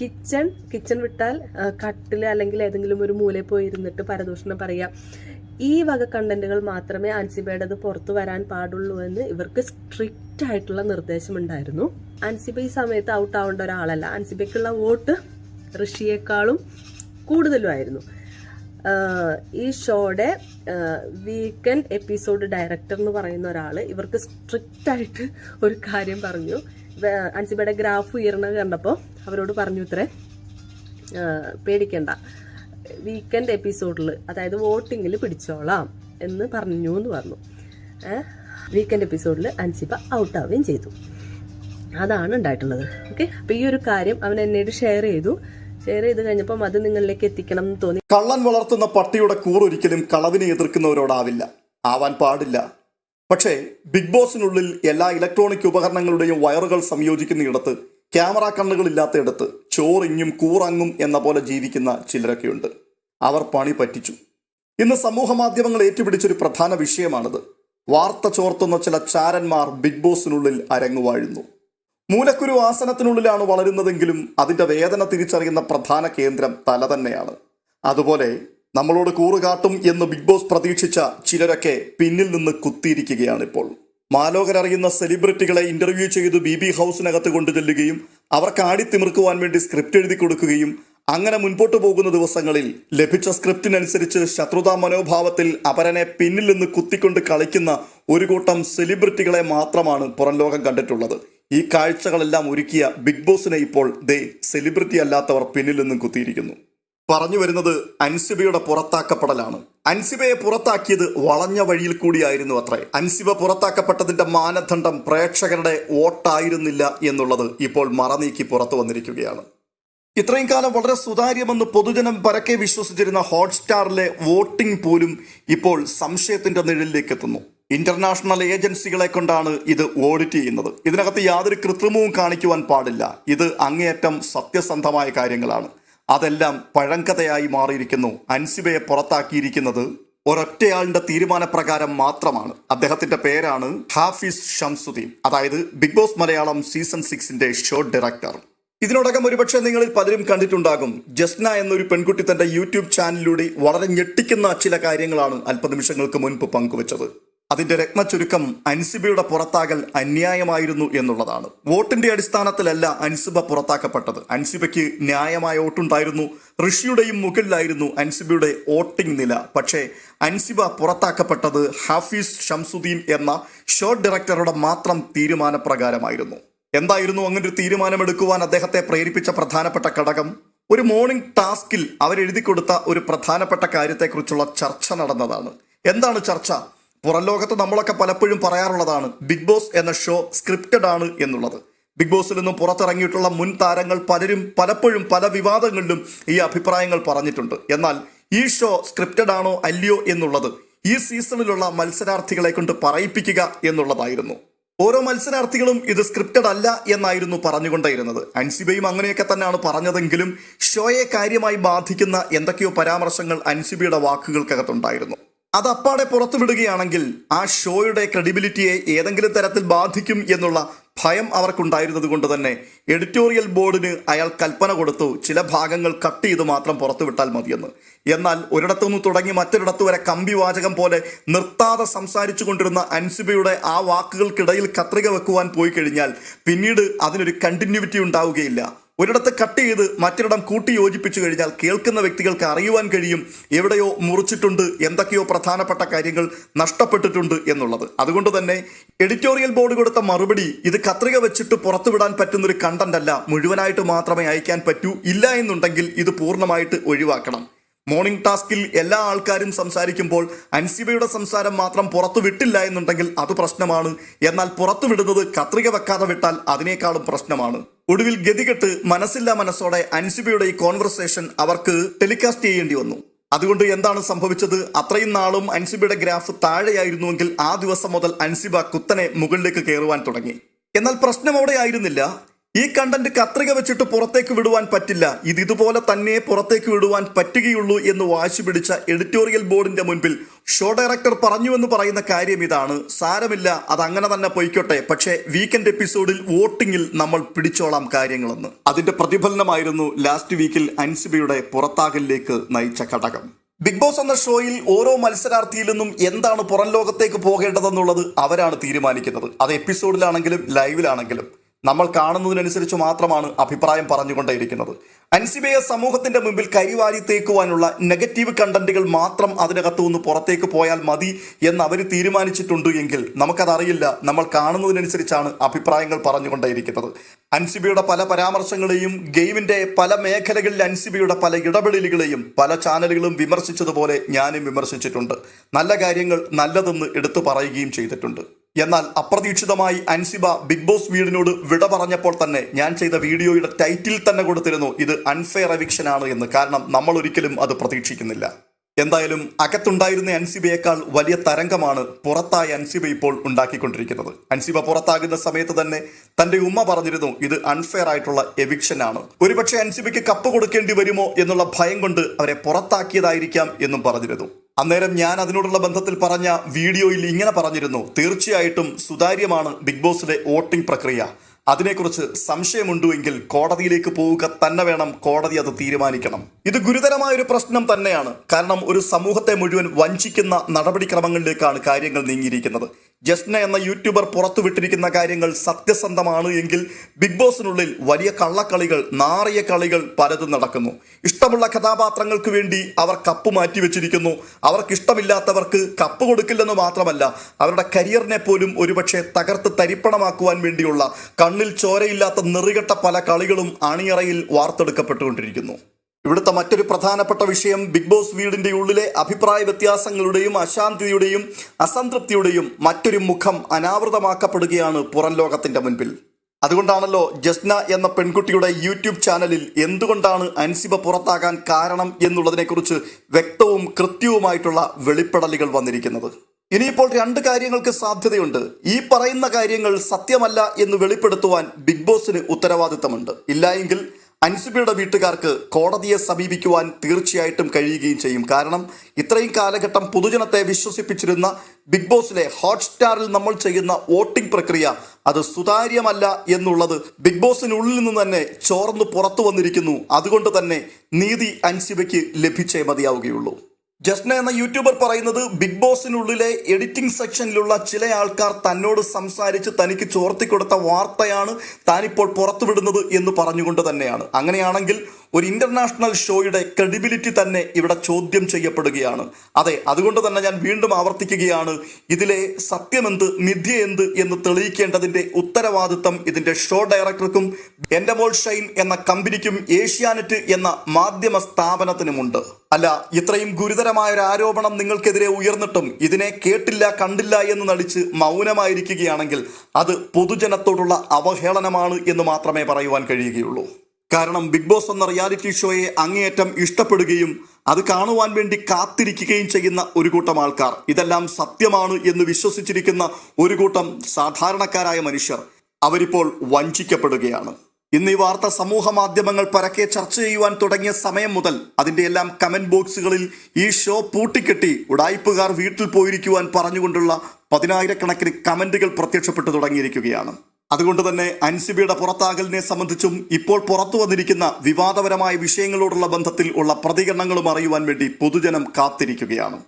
Kitchen kitchen വിട്ടാൽ കട്ടിൽ അല്ലെങ്കിൽ ഏതെങ്കിലും ഒരു മൂലയിൽ പോയി ഇരുന്നിട്ട് പരദൂഷണം പറയാം ഈ വക കണ്ടന്റുകൾ മാത്രമേ അൻസിബയുടേത് പുറത്തു വരാൻ പാടുള്ളൂ എന്ന് ഇവർക്ക് സ്ട്രിക്റ്റ് ആയിട്ടുള്ള നിർദ്ദേശമുണ്ടായിരുന്നു. അൻസിബ ഈ സമയത്ത് ഔട്ട് ആവേണ്ട ഒരാളല്ല. അൻസിബയ്ക്കുള്ള വോട്ട് ഋഷിയേക്കാളും കൂടുതലുമായിരുന്നു. ഈ ഷോയുടെ വീക്കെൻഡ് എപ്പിസോഡ് ഡയറക്ടർ എന്ന് പറയുന്ന ഒരാൾ ഇവർക്ക് സ്ട്രിക്റ്റ് ആയിട്ട് ഒരു കാര്യം പറഞ്ഞു. അൻസിബയുടെ ഗ്രാഫ് ഉയർന്നത് കണ്ടപ്പോൾ അവരോട് പറഞ്ഞു ഇത്രേ പേടിക്കണ്ട. വീക്കെൻഡ് എപ്പിസോഡിൽ അതായത് വോട്ടിങ്ങിൽ പിടിച്ചോളാം എന്ന് പറഞ്ഞു. എന്ന് പറഞ്ഞു വീക്കെൻഡ് എപ്പിസോഡിൽ അൻസിബ ഔട്ടാവുകയും ചെയ്തു. അതാണ് ഉണ്ടായിട്ടുള്ളത്. ഓക്കെ അപ്പൊ ഈ ഒരു കാര്യം അവൻ എന്നോട് ഷെയർ ചെയ്തു. ഷെയർ ചെയ്ത് കഴിഞ്ഞപ്പം അത് നിങ്ങളിലേക്ക് എത്തിക്കണം എന്ന് തോന്നി. കള്ളൻ വളർത്തുന്ന പട്ടിയുടെ കൂറൊരിക്കലും കളവിനെ എതിർക്കുന്നവരോടാവില്ല. ആവാൻ പാടില്ല. പക്ഷേ ബിഗ് ബോസിനുള്ളിൽ എല്ലാ ഇലക്ട്രോണിക് ഉപകരണങ്ങളുടെയും വയറുകൾ സംയോജിക്കുന്നിടത്ത് ക്യാമറ കണ്ണുകളില്ലാത്തയിടത്ത് ചോറിങ്ങും കൂറങ്ങും എന്ന പോലെ ജീവിക്കുന്ന ചിലരൊക്കെയുണ്ട്. അവർ പണി പറ്റിച്ചു. ഇന്ന് സമൂഹ മാധ്യമങ്ങൾ ഏറ്റുപിടിച്ചൊരു പ്രധാന വിഷയമാണിത്. വാർത്ത ചോർത്തുന്ന ചില ചാരന്മാർ ബിഗ് ബോസിനുള്ളിൽ അരങ്ങുവാഴുന്നു മൂലക്കുരു ആസനത്തിനുള്ളിലാണ് വളരുന്നതെങ്കിലും അതിന്റെ വേദന തിരിച്ചറിയുന്ന പ്രധാന കേന്ദ്രം തല തന്നെയാണ്. അതുപോലെ നമ്മളോട് കൂറുകാട്ടും എന്ന് ബിഗ് ബോസ് പ്രതീക്ഷിച്ച ചിലരൊക്കെ പിന്നിൽ നിന്ന് കുത്തിയിരിക്കുകയാണ് ഇപ്പോൾ മാലോകരറിയുന്ന സെലിബ്രിറ്റികളെ ഇന്റർവ്യൂ ചെയ്ത് ബി ബി ഹൗസിനകത്ത് കൊണ്ടുചെല്ലുകയും അവർക്ക് ആടിത്തിമിർക്കുവാൻ വേണ്ടി സ്ക്രിപ്റ്റ് എഴുതി കൊടുക്കുകയും അങ്ങനെ മുൻപോട്ട് പോകുന്ന ദിവസങ്ങളിൽ ലഭിച്ച സ്ക്രിപ്റ്റിനനുസരിച്ച് ശത്രുതാ മനോഭാവത്തിൽ അപരനെ പിന്നിൽ നിന്ന് കുത്തിക്കൊണ്ട് കളിക്കുന്ന ഒരു കൂട്ടം സെലിബ്രിറ്റികളെ മാത്രമാണ് പുറം ലോകം കണ്ടിട്ടുള്ളത്. ഈ കാഴ്ചകളെല്ലാം ഒരുക്കിയ ബിഗ് ബോസിനെ ഇപ്പോൾ ദേ സെലിബ്രിറ്റി അല്ലാത്തവർ പിന്നിൽ നിന്നും കുത്തിയിരിക്കുന്നു. പറഞ്ഞു വരുന്നത് അൻസിബയുടെ പുറത്താക്കപ്പെടലാണ്. അൻസിബയെ പുറത്താക്കിയത് വളഞ്ഞ വഴിയിൽ കൂടിയായിരുന്നു അത്രേ. അൻസിബ പുറത്താക്കപ്പെട്ടതിന്റെ മാനദണ്ഡം പ്രേക്ഷകരുടെ വോട്ടായിരുന്നില്ല എന്നുള്ളത് ഇപ്പോൾ മറനീക്കി പുറത്തു വന്നിരിക്കുകയാണ്. ഇത്രയും കാലം വളരെ സുതാര്യമെന്ന് പൊതുജനം പരക്കെ വിശ്വസിച്ചിരുന്ന ഹോട്ട്സ്റ്റാറിലെ വോട്ടിംഗ് പോലും ഇപ്പോൾ സംശയത്തിന്റെ നിഴലിലേക്ക് എത്തുന്നു. ഇന്റർനാഷണൽ ഏജൻസികളെ കൊണ്ടാണ് ഇത് ഓഡിറ്റ് ചെയ്യുന്നത്. ഇതിനകത്ത് യാതൊരു കൃത്രിമവും കാണിക്കുവാൻ പാടില്ല. ഇത് അങ്ങേയറ്റം സത്യസന്ധമായ കാര്യങ്ങളാണ്. അതെല്ലാം പഴങ്കഥയായി മാറിയിരിക്കുന്നു. അൻസിബയെ പുറത്താക്കിയിരിക്കുന്നത് ഒരൊറ്റയാളിന്റെ തീരുമാനപ്രകാരം മാത്രമാണ്. അദ്ദേഹത്തിന്റെ പേരാണ് ഹാഫിസ് ഷംസുദ്ദീൻ അതായത് ബിഗ് ബോസ് മലയാളം സീസൺ സിക്സിന്റെ ഷോ ഡയറക്ടർ. ഇതിനോടകം ഒരുപക്ഷെ നിങ്ങളിൽ പലരും കണ്ടിട്ടുണ്ടാകും ജസ്ന എന്നൊരു പെൺകുട്ടി തന്റെ യൂട്യൂബ് ചാനലിലൂടെ വളരെ ഞെട്ടിക്കുന്ന ചില കാര്യങ്ങളാണ് അല്പനിമിഷങ്ങൾക്ക് മുൻപ് പങ്കുവച്ചത്. അതിന്റെ രത്നച്ചുരുക്കം അൻസിബയുടെ പുറത്താകൽ അന്യായമായിരുന്നു എന്നുള്ളതാണ്. വോട്ടിന്റെ അടിസ്ഥാനത്തിലല്ല അൻസിബ പുറത്താക്കപ്പെട്ടത്. അൻസിബയ്ക്ക് ന്യായമായ വോട്ടുണ്ടായിരുന്നു. ഋഷിയുടെയും മുകളിലായിരുന്നു അൻസിബയുടെ വോട്ടിംഗ് നില. പക്ഷേ അൻസിബ പുറത്താക്കപ്പെട്ടത് ഹാഫീസ് ഷംസുദ്ദീൻ എന്ന ഷോർട്ട് ഡയറക്ടറുടെ മാത്രം തീരുമാനപ്രകാരമായിരുന്നു. എന്തായിരുന്നു അങ്ങനെ ഒരു തീരുമാനമെടുക്കുവാൻ അദ്ദേഹത്തെ പ്രേരിപ്പിച്ച പ്രധാനപ്പെട്ട ഘടകം? ഒരു മോർണിംഗ് ടാസ്കിൽ അവരെഴുതി കൊടുത്ത ഒരു പ്രധാനപ്പെട്ട കാര്യത്തെക്കുറിച്ചുള്ള ചർച്ച നടന്നതാണ്. എന്താണ് ചർച്ച? പുറം ലോകത്ത് നമ്മളൊക്കെ പലപ്പോഴും പറയാറുള്ളതാണ് ബിഗ് ബോസ് എന്ന ഷോ സ്ക്രിപ്റ്റഡ് ആണ് എന്നുള്ളത്. ബിഗ് ബോസിൽ നിന്നും പുറത്തിറങ്ങിയിട്ടുള്ള മുൻ താരങ്ങൾ പലരും പലപ്പോഴും പല വിവാദങ്ങളിലും ഈ അഭിപ്രായങ്ങൾ പറഞ്ഞിട്ടുണ്ട്. എന്നാൽ ഈ ഷോ സ്ക്രിപ്റ്റഡ് ആണോ അല്ലയോ എന്നുള്ളത് ഈ സീസണിലുള്ള മത്സരാർത്ഥികളെ കൊണ്ട് പറയിപ്പിക്കുക എന്നുള്ളതായിരുന്നു. ഓരോ മത്സരാർത്ഥികളും ഇത് സ്ക്രിപ്റ്റഡ് അല്ല എന്നായിരുന്നു പറഞ്ഞുകൊണ്ടേയിരുന്നത്. അൻസിബയും അങ്ങനെയൊക്കെ തന്നെയാണ് പറഞ്ഞതെങ്കിലും ഷോയെ കാര്യമായി ബാധിക്കുന്ന എന്തൊക്കെയോ പരാമർശങ്ങൾ അൻസിബയുടെ വാക്കുകൾക്കകത്തുണ്ടായിരുന്നു. അത് അപ്പാടെ പുറത്തുവിടുകയാണെങ്കിൽ ആ ഷോയുടെ ക്രെഡിബിലിറ്റിയെ ഏതെങ്കിലും തരത്തിൽ ബാധിക്കും എന്നുള്ള ഭയം അവർക്കുണ്ടായിരുന്നത് കൊണ്ട് തന്നെ എഡിറ്റോറിയൽ ബോർഡിന് അയാൾ കൽപ്പന കൊടുത്തു ചില ഭാഗങ്ങൾ കട്ട് ചെയ്ത് മാത്രം പുറത്തുവിട്ടാൽ മതിയെന്ന്. എന്നാൽ ഒരിടത്തുനിന്ന് തുടങ്ങി മറ്റൊരിടത്തു വരെ കമ്പി വാചകം പോലെ നിർത്താതെ സംസാരിച്ചു കൊണ്ടിരുന്ന അൻസിബയുടെ ആ വാക്കുകൾക്കിടയിൽ കത്രിക വെക്കുവാൻ പോയി കഴിഞ്ഞാൽ പിന്നീട് അതിനൊരു കണ്ടിന്യൂവിറ്റി ഉണ്ടാവുകയില്ല. ഒരിടത്ത് കട്ട് ചെയ്ത് മറ്റൊരിടം കൂട്ടി യോജിപ്പിച്ചു കഴിഞ്ഞാൽ കേൾക്കുന്ന വ്യക്തികൾക്ക് അറിയുവാൻ കഴിയും എവിടെയോ മുറിച്ചിട്ടുണ്ട് എന്തൊക്കെയോ പ്രധാനപ്പെട്ട കാര്യങ്ങൾ നഷ്ടപ്പെട്ടിട്ടുണ്ട് എന്നുള്ളത്. അതുകൊണ്ട് തന്നെ എഡിറ്റോറിയൽ ബോർഡ് കൊടുത്ത മറുപടി ഇത് കത്രിക വെച്ചിട്ട് പുറത്തുവിടാൻ പറ്റുന്ന ഒരു കണ്ടന്റ് അല്ല മുഴുവനായിട്ട് മാത്രമേ അയക്കാൻ പറ്റൂ ഇല്ല എന്നുണ്ടെങ്കിൽ ഇത് പൂർണമായിട്ട് ഒഴിവാക്കണം. മോർണിംഗ് ടാസ്കിൽ എല്ലാ ആൾക്കാരും സംസാരിക്കുമ്പോൾ അൻസിബയുടെ സംസാരം മാത്രം പുറത്തു വിട്ടില്ല എന്നുണ്ടെങ്കിൽ അത് പ്രശ്നമാണ്. എന്നാൽ പുറത്തു വിടുന്നത് കത്രിക വെക്കാതെ വിട്ടാൽ അതിനേക്കാളും പ്രശ്നമാണ്. ഒടുവിൽ ഗതികെട്ട് മനസ്സില്ലാ മനസ്സോടെ അൻസിബയുടെ ഈ കോൺവെർസേഷൻ അവർക്ക് ടെലികാസ്റ്റ് ചെയ്യേണ്ടി വന്നു. അതുകൊണ്ട് എന്താണ് സംഭവിച്ചത്? അത്രയും നാളും അൻസിബയുടെ ഗ്രാഫ് താഴെയായിരുന്നുവെങ്കിൽ ആ ദിവസം മുതൽ അൻസിബ കുത്തനെ മുകളിലേക്ക് കയറുവാൻ തുടങ്ങി. എന്നാൽ പ്രശ്നം അവിടെ ആയിരുന്നില്ല. ഈ കണ്ടന്റ് കത്രിക വെച്ചിട്ട് പുറത്തേക്ക് വിടുവാൻ പറ്റില്ല. ഇത് ഇതുപോലെ തന്നെ പുറത്തേക്ക് വിടുവാൻ പറ്റുകയുള്ളൂ എന്ന് വാശി പിടിച്ച എഡിറ്റോറിയൽ ബോർഡിന്റെ മുൻപിൽ ഷോ ഡയറക്ടർ പറഞ്ഞു എന്ന് പറയുന്ന കാര്യം ഇതാണ്. സാരമില്ല അത് അങ്ങനെ തന്നെ പൊയ്ക്കോട്ടെ. പക്ഷേ വീക്കെൻഡ് എപ്പിസോഡിൽ വോട്ടിങ്ങിൽ നമ്മൾ പിടിച്ചോളാം കാര്യങ്ങളെന്ന്. അതിന്റെ പ്രതിഫലനമായിരുന്നു ലാസ്റ്റ് വീക്കിൽ അൻസിബയുടെ പുറത്താകലിലേക്ക് നയിച്ച ഘടകം. ബിഗ് ബോസ് എന്ന ഷോയിൽ ഓരോ മത്സരാർത്ഥിയിൽ നിന്നും എന്താണ് പുറം ലോകത്തേക്ക് പോകേണ്ടതെന്നുള്ളത് അവരാണ് തീരുമാനിക്കുന്നത്. അത് എപ്പിസോഡിലാണെങ്കിലും ലൈവിലാണെങ്കിലും നമ്മൾ കാണുന്നതിനനുസരിച്ച് മാത്രമാണ് അഭിപ്രായം പറഞ്ഞുകൊണ്ടേയിരിക്കുന്നത്. അൻസിബയെ സമൂഹത്തിന്റെ മുമ്പിൽ കരിവാരി തേക്കുവാനുള്ള നെഗറ്റീവ് കണ്ടന്റുകൾ മാത്രം അതിനകത്തു നിന്ന് പുറത്തേക്ക് പോയാൽ മതി എന്ന് അവർ തീരുമാനിച്ചിട്ടുണ്ട് എങ്കിൽ നമുക്കതറിയില്ല. നമ്മൾ കാണുന്നതിനനുസരിച്ചാണ് അഭിപ്രായങ്ങൾ പറഞ്ഞുകൊണ്ടേയിരിക്കുന്നത്. അൻസിബിയുടെ പല പരാമർശങ്ങളെയും ഗെയിമിന്റെ പല മേഖലകളിൽ അൻസിബിയുടെ പല ഇടപെടലുകളെയും പല ചാനലുകളും വിമർശിച്ചതുപോലെ ഞാനും വിമർശിച്ചിട്ടുണ്ട്. നല്ല കാര്യങ്ങൾ നല്ലതെന്ന് എടുത്തു പറയുകയും ചെയ്തിട്ടുണ്ട്. എന്നാൽ അപ്രതീക്ഷിതമായി അൻസിബ ബിഗ് ബോസ് വീടിനോട് വിട പറഞ്ഞപ്പോൾ തന്നെ ഞാൻ ചെയ്ത വീഡിയോയുടെ ടൈറ്റിൽ തന്നെ കൊടുത്തിരുന്നു ഇത് അൺഫെയർ എവിക്ഷൻ ആണ് എന്ന്. കാരണം നമ്മൾ ഒരിക്കലും അത് പ്രതീക്ഷിക്കുന്നില്ല. എന്തായാലും അകത്തുണ്ടായിരുന്ന അൻസിബയേക്കാൾ വലിയ തരംഗമാണ് പുറത്തായ അൻസിബ ഇപ്പോൾ ഉണ്ടാക്കിക്കൊണ്ടിരിക്കുന്നത്. അൻസിബ പുറത്താകുന്ന സമയത്ത് തന്നെ തന്റെ ഉമ്മ പറഞ്ഞിരുന്നു ഇത് അൺഫെയർ ആയിട്ടുള്ള എവിക്ഷൻ ആണ്. ഒരുപക്ഷെ അൻസിബയ്ക്ക് കപ്പ് കൊടുക്കേണ്ടി വരുമോ എന്നുള്ള ഭയം കൊണ്ട് അവരെ പുറത്താക്കിയതായിരിക്കാം എന്നും പറഞ്ഞിരുന്നു. അന്നേരം ഞാൻ അതിനോടുള്ള ബന്ധത്തിൽ പറഞ്ഞ വീഡിയോയിൽ ഇങ്ങനെ പറഞ്ഞിരുന്നു. തീർച്ചയായിട്ടും സുതാര്യമാണ് ബിഗ് ബോസിലെ വോട്ടിംഗ് പ്രക്രിയ. അതിനെക്കുറിച്ച് സംശയമുണ്ടെങ്കിൽ കോടതിയിലേക്ക് പോവുക തന്നെ വേണം. കോടതി അത് തീരുമാനിക്കണം. ഇത് ഗുരുതരമായ ഒരു പ്രശ്നം തന്നെയാണ്. കാരണം ഒരു സമൂഹത്തെ മുഴുവൻ വഞ്ചിക്കുന്ന നടപടിക്രമങ്ങളിലേക്കാണ് കാര്യങ്ങൾ നീങ്ങിയിരിക്കുന്നത്. ജസ്ന എന്ന യൂട്യൂബർ പുറത്തുവിട്ടിരിക്കുന്ന കാര്യങ്ങൾ സത്യസന്ധമാണ് എങ്കിൽ ബിഗ് ബോസിനുള്ളിൽ വലിയ കള്ളക്കളികൾ നാറിയ കളികൾ പലതും നടക്കുന്നു. ഇഷ്ടമുള്ള കഥാപാത്രങ്ങൾക്ക് വേണ്ടി അവർ കപ്പ് മാറ്റിവെച്ചിരിക്കുന്നു അവർക്ക് ഇഷ്ടമില്ലാത്തവർക്ക് കപ്പ് കൊടുക്കില്ലെന്ന് മാത്രമല്ല അവരുടെ കരിയറിനെ പോലും ഒരുപക്ഷെ തകർത്ത് തരിപ്പണമാക്കുവാൻ വേണ്ടിയുള്ള കണ്ണിൽ ചോരയില്ലാത്ത നെറികെട്ട പല കളികളും അണിയറയിൽ വാർത്തെടുക്കപ്പെട്ടുകൊണ്ടിരിക്കുന്നു. ഇവിടുത്തെ മറ്റൊരു പ്രധാനപ്പെട്ട വിഷയം ബിഗ് ബോസ് വീടിന്റെ ഉള്ളിലെ അഭിപ്രായ വ്യത്യാസങ്ങളുടെയും അശാന്തിയുടെയും അസംതൃപ്തിയുടെയും മറ്റൊരു മുഖം അനാവൃതമാക്കപ്പെടുകയാണ് പുറം ലോകത്തിന്റെ മുൻപിൽ. അതുകൊണ്ടാണല്ലോ ജസ്ന എന്ന പെൺകുട്ടിയുടെ യൂട്യൂബ് ചാനലിൽ എന്തുകൊണ്ടാണ് അൻസിബ പുറത്താകാൻ കാരണം എന്നുള്ളതിനെക്കുറിച്ച് വ്യക്തവും കൃത്യവുമായിട്ടുള്ള വെളിപ്പെടലുകൾ വന്നിരിക്കുന്നത്. ഇനിയിപ്പോൾ രണ്ട് കാര്യങ്ങൾക്ക് സാധ്യതയുണ്ട്. ഈ പറയുന്ന കാര്യങ്ങൾ സത്യമല്ല എന്ന് വെളിപ്പെടുത്തുവാൻ ബിഗ് ബോസിന് ഉത്തരവാദിത്തമുണ്ട്. ഇല്ലായെങ്കിൽ അൻസിബയുടെ വീട്ടുകാർക്ക് കോടതിയെ സമീപിക്കുവാൻ തീർച്ചയായിട്ടും കഴിയുകയും ചെയ്യും. കാരണം ഇത്രയും കാലഘട്ടം പൊതുജനത്തെ വിശ്വസിപ്പിച്ചിരുന്ന ബിഗ് ബോസിലെ ഹോട്ട്സ്റ്റാറിൽ നമ്മൾ ചെയ്യുന്ന വോട്ടിംഗ് പ്രക്രിയ അത് സുതാര്യമല്ല എന്നുള്ളത് ബിഗ് ബോസിനുള്ളിൽ നിന്ന് തന്നെ ചോർന്നു പുറത്തു വന്നിരിക്കുന്നു. അതുകൊണ്ട് തന്നെ നീതി അൻസിബയ്ക്ക് ലഭിച്ചേ മതിയാവുകയുള്ളൂ. ജസ്ന എന്ന യൂട്യൂബർ പറയുന്നത് ബിഗ് ബോസിനുള്ളിലെ എഡിറ്റിംഗ് സെക്ഷനിലുള്ള ചില ആൾക്കാർ തന്നോട് സംസാരിച്ച് തനിക്ക് ചോർത്തിക്കൊടുത്ത വാർത്തയാണ് താനിപ്പോൾ പുറത്തുവിടുന്നത് എന്ന് പറഞ്ഞുകൊണ്ട് തന്നെയാണ്. അങ്ങനെയാണെങ്കിൽ ഒരു ഇന്റർനാഷണൽ ഷോയുടെ ക്രെഡിബിലിറ്റി തന്നെ ഇവിടെ ചോദ്യം ചെയ്യപ്പെടുകയാണ്. അതെ അതുകൊണ്ട് തന്നെ ഞാൻ വീണ്ടും ആവർത്തിക്കുകയാണ്. ഇതിലെ സത്യമെന്ത് മിഥ്യ എന്ത് എന്ന് തെളിയിക്കേണ്ടതിന്റെ ഉത്തരവാദിത്തം ഇതിന്റെ ഷോ ഡയറക്ടർക്കും എന്റെ മോൾ ഷൈൻ എന്ന കമ്പനിക്കും ഏഷ്യാനെറ്റ് എന്ന മാധ്യമ സ്ഥാപനത്തിനുമുണ്ട്. അല്ല ഇത്രയും ഗുരുതരമായ ഒരു ആരോപണം നിങ്ങൾക്കെതിരെ ഉയർന്നിട്ടും ഇതിനെ കേട്ടില്ല കണ്ടില്ല എന്ന് നടിച്ച് മൗനമായിരിക്കുകയാണെങ്കിൽ അത് പൊതുജനത്തോടുള്ള അവഹേളനമാണ് എന്ന് മാത്രമേ പറയുവാൻ കഴിയുകയുള്ളൂ. കാരണം ബിഗ് ബോസ് എന്ന റിയാലിറ്റി ഷോയെ അങ്ങേയറ്റം ഇഷ്ടപ്പെടുകയും അത് കാണുവാൻ വേണ്ടി കാത്തിരിക്കുകയും ചെയ്യുന്ന ഒരു കൂട്ടം ആൾക്കാർ. ഇതെല്ലാം സത്യമാണ് എന്ന് വിശ്വസിച്ചിരിക്കുന്ന ഒരു കൂട്ടം സാധാരണക്കാരായ മനുഷ്യർ അവരിപ്പോൾ വഞ്ചിക്കപ്പെടുകയാണ്. ഇന്ന് ഈ വാർത്ത സമൂഹ മാധ്യമങ്ങൾ പരക്കെ ചർച്ച ചെയ്യുവാൻ തുടങ്ങിയ സമയം മുതൽ അതിന്റെ എല്ലാം കമന്റ് ബോക്സുകളിൽ ഈ ഷോ പൂട്ടിക്കെട്ടി ഉടായ്പുകാർ വീട്ടിൽ പോയിരിക്കുവാൻ പറഞ്ഞുകൊണ്ടുള്ള പതിനായിരക്കണക്കിന് കമന്റുകൾ പ്രത്യക്ഷപ്പെട്ടു തുടങ്ങിയിരിക്കുകയാണ്. അതുകൊണ്ട് തന്നെ അൻസിബിയുടെ പുറത്താകലിനെ സംബന്ധിച്ചും ഇപ്പോൾ പുറത്തു വന്നിരിക്കുന്ന വിവാദപരമായ വിഷയങ്ങളോടുള്ള ബന്ധത്തിൽ ഉള്ള പ്രതികരണങ്ങളും അറിയുവാൻ വേണ്ടി പൊതുജനം കാത്തിരിക്കുകയാണ്.